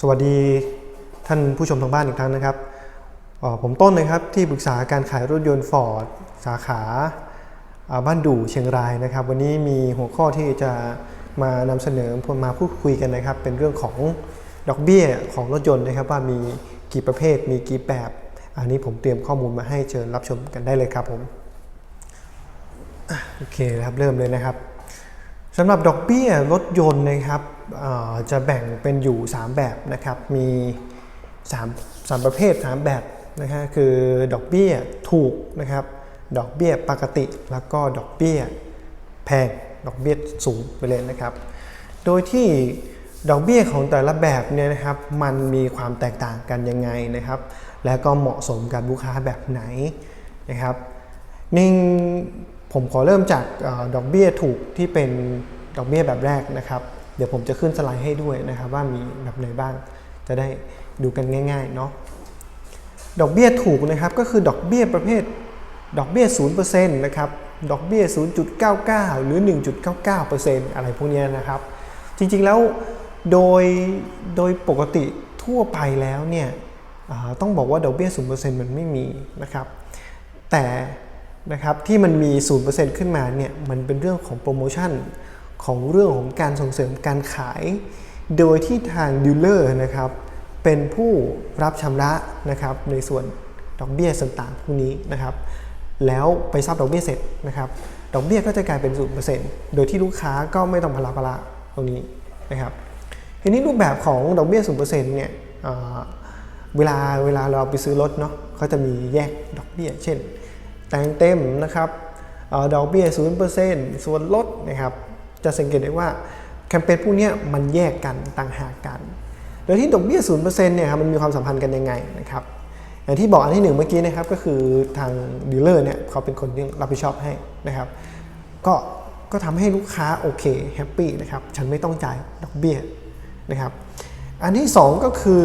สวัสดีท่านผู้ชมทางบ้านอีกครั้งนะครับ ผมต้นนะครับที่ปรึกษาการขายรถยนต์ฟอร์ดสาขาบ้านดู่เชียงรายนะครับ วันนี้มีหัวข้อที่จะมานำเสนอมาพูดคุยกันนะครับ เป็นเรื่องของดอกเบี้ยของรถยนต์นะครับ ว่ามีกี่ประเภทมีกี่แบบ อันนี้ผมเตรียมข้อมูลมาให้เชิญรับชมกันได้เลยครับผมโอเคครับเริ่มเลยนะครับ สำหรับดอกเบี้ยรถยนต์นะครับจะแบ่งเป็นอยู่ 3 แบบนะครับ มี3 3ประเภท 3 แบบนะฮะคือดอกเบี้ยถูกนะครับ ดอกเบี้ยปกติ แล้วก็ดอกเบี้ยแพง ดอกเบี้ยสูงไปเลยนะครับ โดยที่ดอกเบี้ยของแต่ละแบบเนี่ยนะครับ มันมีความแตกต่างกันยังไงนะครับ และก็เหมาะสมกับลูกค้าแบบไหนนะครับนิ่ง ผมขอเริ่มจากดอกเบี้ยถูกที่เป็นดอกเบี้ยแบบแรกนะครับ เดี๋ยวผมจะขึ้นสไลด์ให้ด้วยนะครับว่ามีแบบไหนบ้าง จะได้ดูกันง่ายๆเนาะ ดอกเบี้ยถูกนะครับก็คือดอกเบี้ยประเภทดอกเบี้ย0%นะครับ ดอกเบี้ย 0.99 หรือ 1.99%อะไรพวกนี้นะครับ จริงๆแล้วโดยโดยปกติทั่วไปแล้วเนี่ยต้องบอกว่าดอกเบี้ย 0%มันไม่มีนะครับ แต่ นะครับที่มันมี 0%ขึ้นมาเนี่ยมันเป็นเรื่องของโปรโมชั่นของเรื่องของการส่งเสริมการขาย โดยที่ทางดีลเลอร์นะครับเป็นผู้รับชำระนะครับในส่วนดอกเบี้ยต่างๆพวกนี้นะครับแล้วไปทราบดอกเบี้ยเสร็จนะครับดอกเบี้ยก็จะกลายเป็น 0%โดยที่ลูกค้าก็ไม่ต้องพละพละตรงนี้นะครับทีนี้รูปแบบของดอกเบี้ย 0%เนี่ยเวลาเวลาเราไปซื้อรถเนาะเขาจะมีแยกดอกเบี้ย เช่น แต่งเต็มนะครับออดอกเบี้ย0%ส่วนลดนะครับ จะสังเกตได้ว่าแคมเปญพวกนี้มันแยกกันต่างหากกัน โดยที่ดอกเบี้ย0%เนี่ยครับมันมีความสัมพันธ์กันยังไงนะครับ อย่างที่บอกอันที่หนึ่งเมื่อกี้นะครับก็คือทางดีลเลอร์เนี่ยเขาเป็นคนที่รับผิดชอบให้นะครับ ก็ก็ทำให้ลูกค้าโอเคแฮปปี้นะครับ ฉันไม่ต้องจ่ายดอกเบี้ยนะครับ อันที่สองก็คือ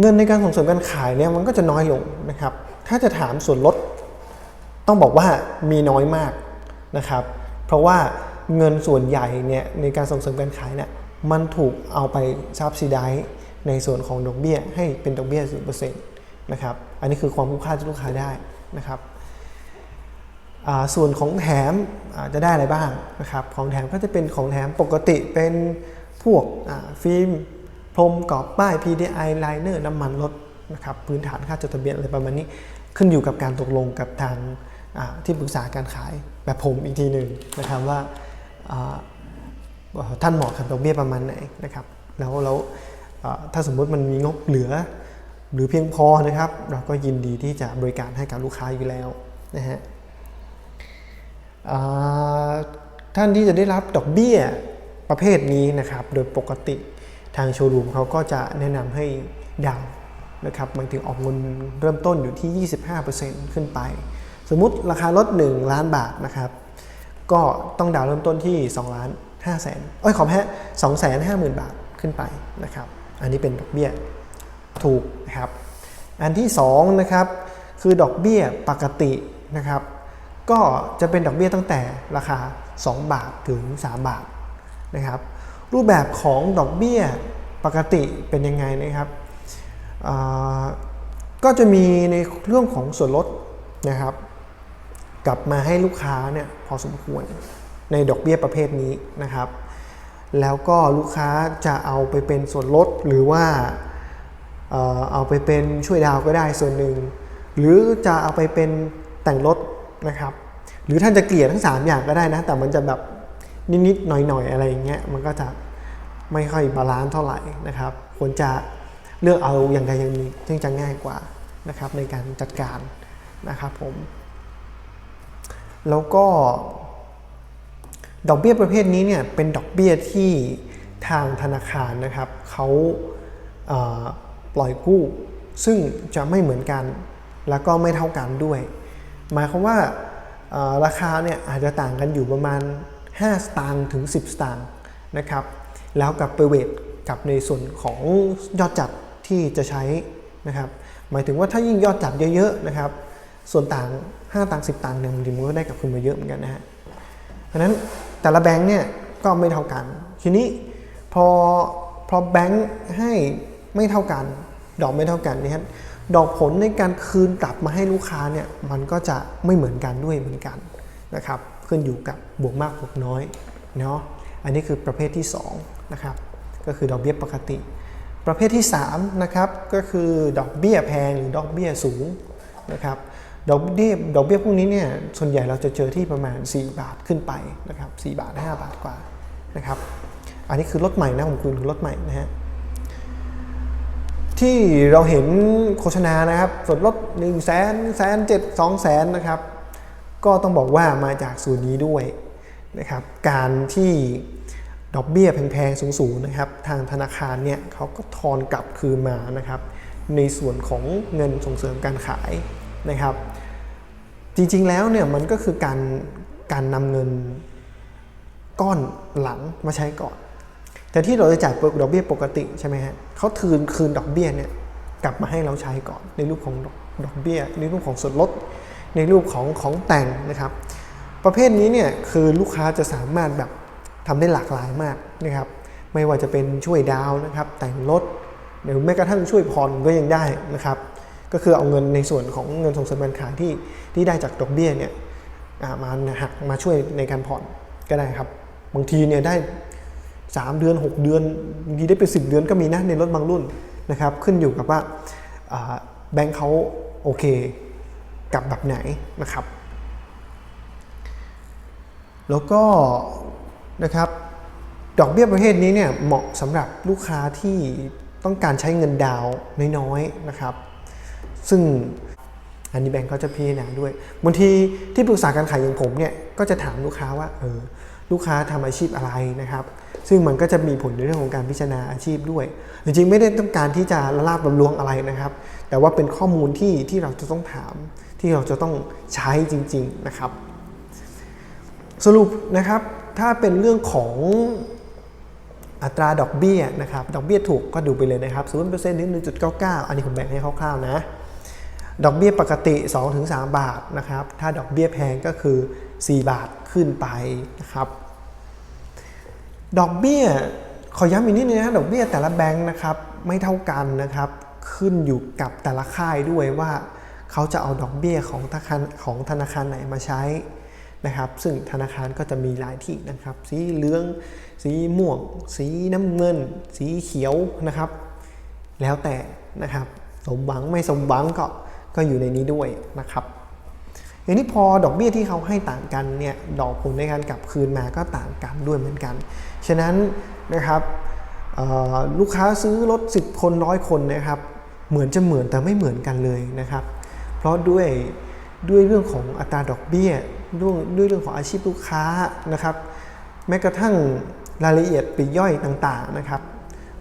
เงินในการส่งเสริมการขายเนี่ยมันก็จะน้อยลงนะครับ ถ้าจะถามส่วนลดต้องบอกว่ามีน้อยมากนะครับ เพราะว่าเงินส่วนใหญ่เนี่ยในการส่งเสริมการขายเนี่ยมันถูกเอาไปซับซิไดในส่วนของดอกเบี้ยให้เป็นดอกเบี้ย0%นะครับ อันนี้คือความคุ้มค่าที่ลูกค้าได้นะครับ ส่วนของแถมจะได้อะไรบ้างนะครับ ของแถมก็จะเป็นของแถมปกติเป็นพวกฟิล์มพรมกรอบป้าย PDI ไลเนอร์น้ำมันรถ นะครับพื้นฐานค่าจดทะเบียนอะไรประมาณนี้ ขึ้นอยู่กับการตกลงกับทางที่ปรึกษาการขายแบบผมอีกทีหนึ่งนะครับว่าท่านเหมาะกับดอกเบี้ยประมาณไหนนะครับแล้วแล้วถ้าสมมติมันมีงบเหลือ หรือเพียงพอนะครับ เราก็ยินดีที่จะบริการให้กับลูกค้าอยู่แล้วนะฮะท่านที่จะได้รับดอกเบี้ยประเภทนี้นะครับ โดยปกติทางโชว์รูมเขาก็จะแนะนำให้ดาว นะครับมายถึงออกเงินเริ่มต้นอยู่ที่ 25%ขึ้นไป สมมุติราคารถ 1 ล้านบาทนะครับ ก็ต้องดาวน์เริ่มต้นที่2ล้าน5แสนเอ้ยขอแค่2แสน5หมื่นบาทขึ้นไปนะครับ อันนี้เป็นดอกเบี้ยถูกนะครับ อันที่2นะครับคือดอกเบี้ยปกตินะครับ ก็จะเป็นดอกเบี้ยตั้งแต่ราคา 2 บาทถึง 3 บาทนะครับ รูปแบบของดอกเบี้ยปกติเป็นยังไงนะครับ ก็จะมีในเรื่องของส่วนลดนะครับ กลับมาให้ลูกค้าเนี่ยพอสมควรในดอกเบี้ยประเภทนี้นะครับ แล้วก็ลูกค้าจะเอาไปเป็นส่วนลดหรือว่าเอาไปเป็นช่วยดาวก็ได้ส่วนหนึ่ง หรือจะเอาไปเป็นแต่งรถนะครับ หรือท่านจะเกลี่ยทั้ง 3 อย่างก็ได้นะ แต่มันจะแบบนิดๆหน่อยๆ อะไรอย่างเงี้ยมันก็จะไม่ค่อยบาลานซ์เท่าไหร่นะครับควรจะ เลือกเอาอย่างใดอย่างหนึ่งซึ่งจะง่ายกว่านะครับในการจัดการนะครับผม แล้วก็ดอกเบี้ยประเภทนี้เนี่ยเป็นดอกเบี้ยที่ทางธนาคารนะครับเขาเปล่อยกู้ ซึ่งจะไม่เหมือนกันแล้วก็ไม่เท่ากันด้วย หมายความว่าราคาเนี่ยอาจจะต่างกันอยู่ประมาณ 5 สตางค์ถึง 10 สตางค์นะครับแล้วกับไปรเวทกับในส่วนของยอดจัด ที่จะใช้นะครับ หมายถึงว่าถ้ายิ่งยอดจัดเยอะๆนะครับ ส่วนต่าง 5ตังค์10 ตังค์เนี่ยบางทีมันก็ได้กับคุณมาเยอะเหมือนกันนะฮะเพราะนั้นแต่ละแบงค์เนี่ยก็ไม่เท่ากัน ทีนี้พอพอแบงค์ให้ไม่เท่ากัน ดอกไม่เท่ากันเนี่ยดอกผลในการคืนกลับมาให้ลูกค้าเนี่ยมันก็จะไม่เหมือนกันด้วยเหมือนกันนะครับขึ้นอยู่กับบวกมากบวกน้อยเนาะอันนี้คือประเภทที่2นะครับก็คือดอกเบี้ยปกติ ประเภทที่3นะครับก็คือดอกเบี้ยแพงหรือดอกเบี้ยสูงนะครับดอกเบี้ยดอกเบี้ยพวกนี้เนี่ยส่วนใหญ่เราจะเจอที่ประมาณ 4 บาทขึ้นไปนะครับ4บาท 5 บาทกว่านะครับอันนี้คือรถใหม่นะผมคุยถึงรถใหม่นะฮะที่เราเห็นโฆษณานะครับส่วนลด1 0 0 0 0แสนแสนเจ็ดสองแสนนะครับก็ต้องบอกว่ามาจากส่วนนี้ด้วยนะครับการที่ ดอกเบี้ยแพงๆ สูงๆนะครับทางธนาคารเนี่ยเขาก็ทอนกลับคืนมานะครับในส่วนของเงินส่งเสริมการขายนะครับ จริงๆแล้วเนี่ยมันก็คือการการนำเงินก้อนหลังมาใช้ก่อน แต่ที่เราจะจ่ายดอกเบี้ยปกติใช่ไหมฮะเขาคืนคืนดอกเบี้ยเนี่ยกลับมาให้เราใช้ก่อนในรูปของดอกดอกเบี้ย ในรูปของส่วนลด ในรูปของของแต่งนะครับ ประเภทนี้เนี่ยคือลูกค้าจะสามารถแบบ ทำได้หลากหลายมากนะครับ ไม่ว่าจะเป็นช่วยดาวนะครับ แต่งรถหรือแม้กระทั่งช่วยผ่อนก็ยังได้นะครับ ก็คือเอาเงินในส่วนของเงินส่งเสริมการขายที่ที่ได้จากดอกเบี้ยเนี่ยอ่ามาหักมาช่วยในการผ่อนก็ได้ครับ บางทีเนี่ยได้ 3 เดือน 6 เดือนบางทีได้เป็น10 เดือนก็มีนะในรถบางรุ่นนะครับ ขึ้นอยู่กับว่าอ่าแบงค์เขาโอเคกับแบบไหนนะครับ แล้วก็ นะครับ ดอกเบี้ยประเภทนี้เนี่ยเหมาะสำหรับลูกค้าที่ต้องการใช้เงินดาวน์น้อยๆนะครับ ซึ่งอันนี้แบงก์เขาจะพิจารณาด้วยบางทีที่ปรึกษาการขายอย่างผมเนี่ยก็จะถามลูกค้าว่าเออลูกค้าทำอาชีพอะไรนะครับ ซึ่งมันก็จะมีผลในเรื่องของการพิจารณาอาชีพด้วย จริงๆไม่ได้ต้องการที่จะละลาบละลวงอะไรนะครับ แต่ว่าเป็นข้อมูลที่ที่เราจะต้องถาม ที่เราจะต้องใช้จริง ๆนะครับ สรุปนะครับ ถ้าเป็นเรื่องของอัตราดอกเบี้ยนะครับดอกเบี้ยถูกก็ดูไปเลยนะครับ0%ถึง1.99อันนี้ผมแบ่งให้คร่าวๆนะดอกเบี้ยปกติ 2-3 บาทนะครับ ถ้าดอกเบี้ยแพงก็คือ 4 บาทขึ้นไปนะครับ ดอกเบี้ยขอย้ำอีกนิดนึงนะดอกเบี้ยแต่ละแบงค์นะครับไม่เท่ากันนะครับ ขึ้นอยู่กับแต่ละค่ายด้วยว่า เขาจะเอาดอกเบี้ยของธนาคารของธนาคารไหนมาใช้ นะครับ ซึ่งธนาคารก็จะมีหลายที่นะครับ สีเหลือง สีม่วง สีน้ำเงิน สีเขียวนะครับ แล้วแต่นะครับ สมหวังไม่สมหวังก็ก็อยู่ในนี้ด้วยนะครับอย่างนี้พอดอกเบี้ยที่เขาให้ต่างกันเนี่ยดอกผลในการกลับคืนมาก็ต่างกันด้วยเหมือนกัน ฉะนั้นนะครับลูกค้าซื้อรถ 10 คนร้อยคนนะครับ เหมือนจะเหมือนแต่ไม่เหมือนกันเลยนะครับ เพราะด้วย ด้วยเรื่องของอัตราดอกเบี้ยด้วยด้วยเรื่องของอาชีพลูกค้านะครับ แม้กระทั่งรายละเอียดปลีกย่อยต่างๆนะครับ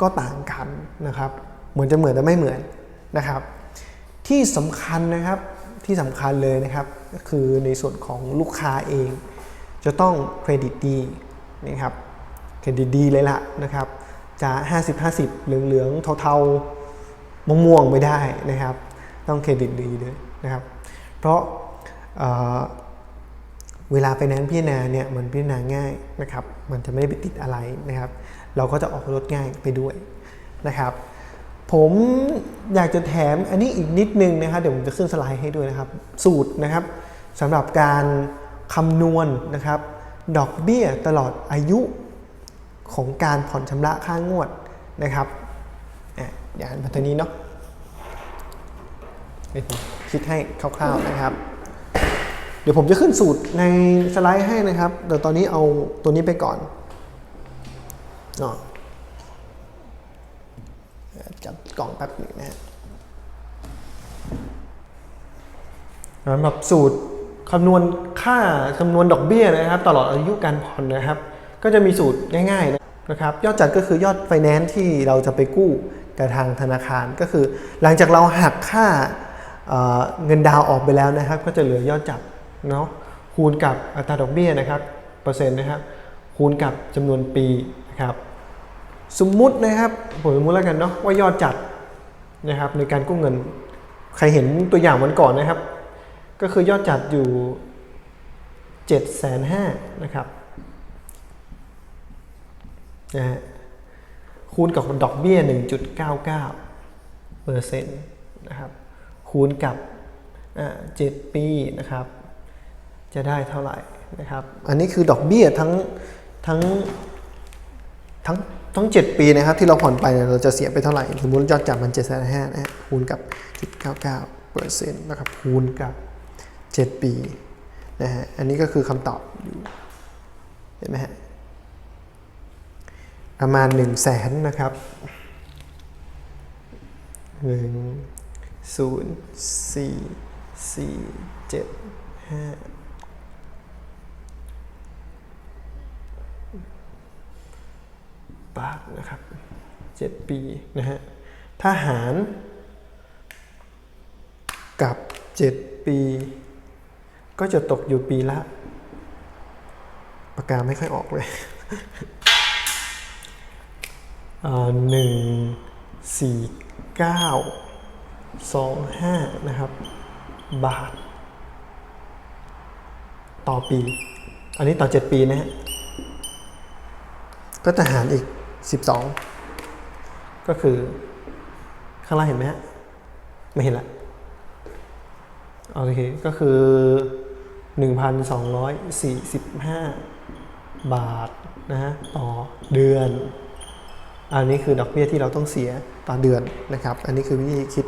ก็ต่างกันนะครับ เหมือนจะเหมือนแต่ไม่เหมือนนะครับ ที่สำคัญนะครับที่สำคัญเลยนะครับก็คือในส่วนของลูกค้าเอง จะต้องเครดิตดีนะครับเครดิตดีเลยละนะครับ จะ 50-50 เหลืองๆเทาๆม่วงๆไม่ได้นะครับ ต้องเครดิตดีเลยนะครับ เพราะเเวลาไปแนนซ์พิจารณาเนี่ยมันพิจารณาง่ายนะครับ มันจะไม่ได้ไปติดอะไรนะครับ เราก็จะออกรถง่ายไปด้วยนะครับ ผมอยากจะแถมอันนี้อีกนิดนึงนะครับเดี๋ยวผมจะขึ้นสไลด์ให้ด้วยนะครับ สูตรนะครับสำหรับการคำนวณนะครับ ดอกเบี้ยตลอดอายุของการผ่อนชำระค่างวดนะครับอะอย่างมาตัวนี้เนาะ คิดให้คร่าวๆนะครับ เดี๋ยวผมจะขึ้นสูตรในสไลด์ให้นะครับเดี๋ยวตอนนี้เอาตัวนี้ไปก่อนอ๋อจับกล่องแป๊บหนึ่งนะฮะสำหรับสูตรคำนวณค่าคำนวณดอกเบี้ยนะครับ ตลอดอายุการผ่อนนะครับ ก็จะมีสูตรง่ายๆนะครับ ยอดจัดก็คือยอดไฟแนนซ์ที่เราจะไปกู้กับทางธนาคารก็คือ หลังจากเราหักค่า เเงินดาวออกไปแล้วนะครับ ก็จะเหลือยอดจัดเนาะคูณกับอัตราดอกเบี้ยนะครับเปอร์เซ็นต์นะครับคูณกับจำนวนปีนะครับสมมุตินะครับผมสมมติแล้วกันเนาะว่ายอดจัดนะครับในการกู้เงินใครเห็นตัวอย่างวันก่อนนะครับ ก็คือยอดจัดอยู่7จ็ดแสนห้านะครับนะฮะคูณกับดอกเบี้ย 1.99เปอร์เซ็นต์นะครับ คูณกับอ่า7ปีนะครับ จะได้เท่าไหร่นะครับ อันนี้คือดอกเบี้ยทั้งทั้งทั้งทั้ง 7 ปีนะครับที่เราผ่อนไปเนี่ยเราจะเสียไปเท่าไหร่สมมติยอดจับมัน7จ็ดแสนห้านะฮะคูณกับ0.99เปอร์เซ็นต์นะครับคูณกับ 7 ปีนะฮะอันนี้ก็คือคำตอบอยู่เห็นไหมฮะประมาณ1 0 0 0 0แสนนะครับหนึ่ง ศูนย์สี่สี่เจ็ดห้าบาทนะครับเจ็ดปีนะฮะถ้าหารกับเจ็ดปี ก็จะตกอยู่ปีละปากกาไม่ค่อยออกเลยหนึ่งสี่เก้า สองห้านะครับ บาท ต่อปี อันนี้ต่อ 7 ปีนะฮะ ก็จะหารอีก 12 ก็คือ ข้างล่างเห็นไหมฮะ ไม่เห็นละโอเค ก็คือ 1,245 บาทนะฮะ ต่อเดือนอันนี้คือดอกเบี้ยที่เราต้องเสียต่อเดือนนะครับ อันนี้คือวิธีคิด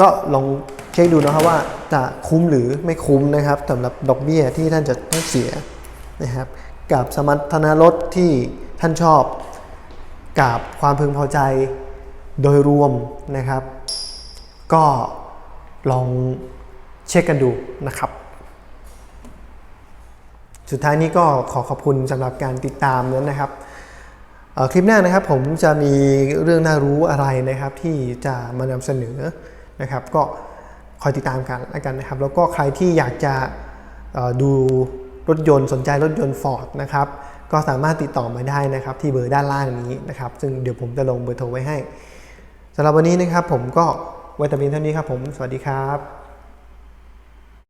ก็ลองเช็คดูนะครับว่าจะคุ้มหรือไม่คุ้มนะครับสำหรับดอกเบี้ยที่ท่านจะต้องเสียนะครับกับสมรรถนะรถที่ท่านชอบ กับความพึงพอใจโดยรวมนะครับ ก็ลองเช็คกันดูนะครับ สุดท้ายนี้ก็ขอขอบคุณสำหรับการติดตามนั้นนะครับคลิปหน้านะครับผมจะมีเรื่องน่ารู้อะไรนะครับที่จะมานำเสนอ นะครับ ก็คอยติดตามกันแล้วกันนะครับ แล้วก็ใครที่อยากจะดูรถยนต์สนใจรถยนต์ Ford นะครับก็สามารถติดต่อมาได้นะครับที่เบอร์ด้านล่างนี้นะครับ ซึ่งเดี๋ยวผมจะลงเบอร์โทรไว้ให้สำหรับวันนี้นะครับผมก็ไว้แต่เพียงเท่านี้ครับผม สวัสดีครับ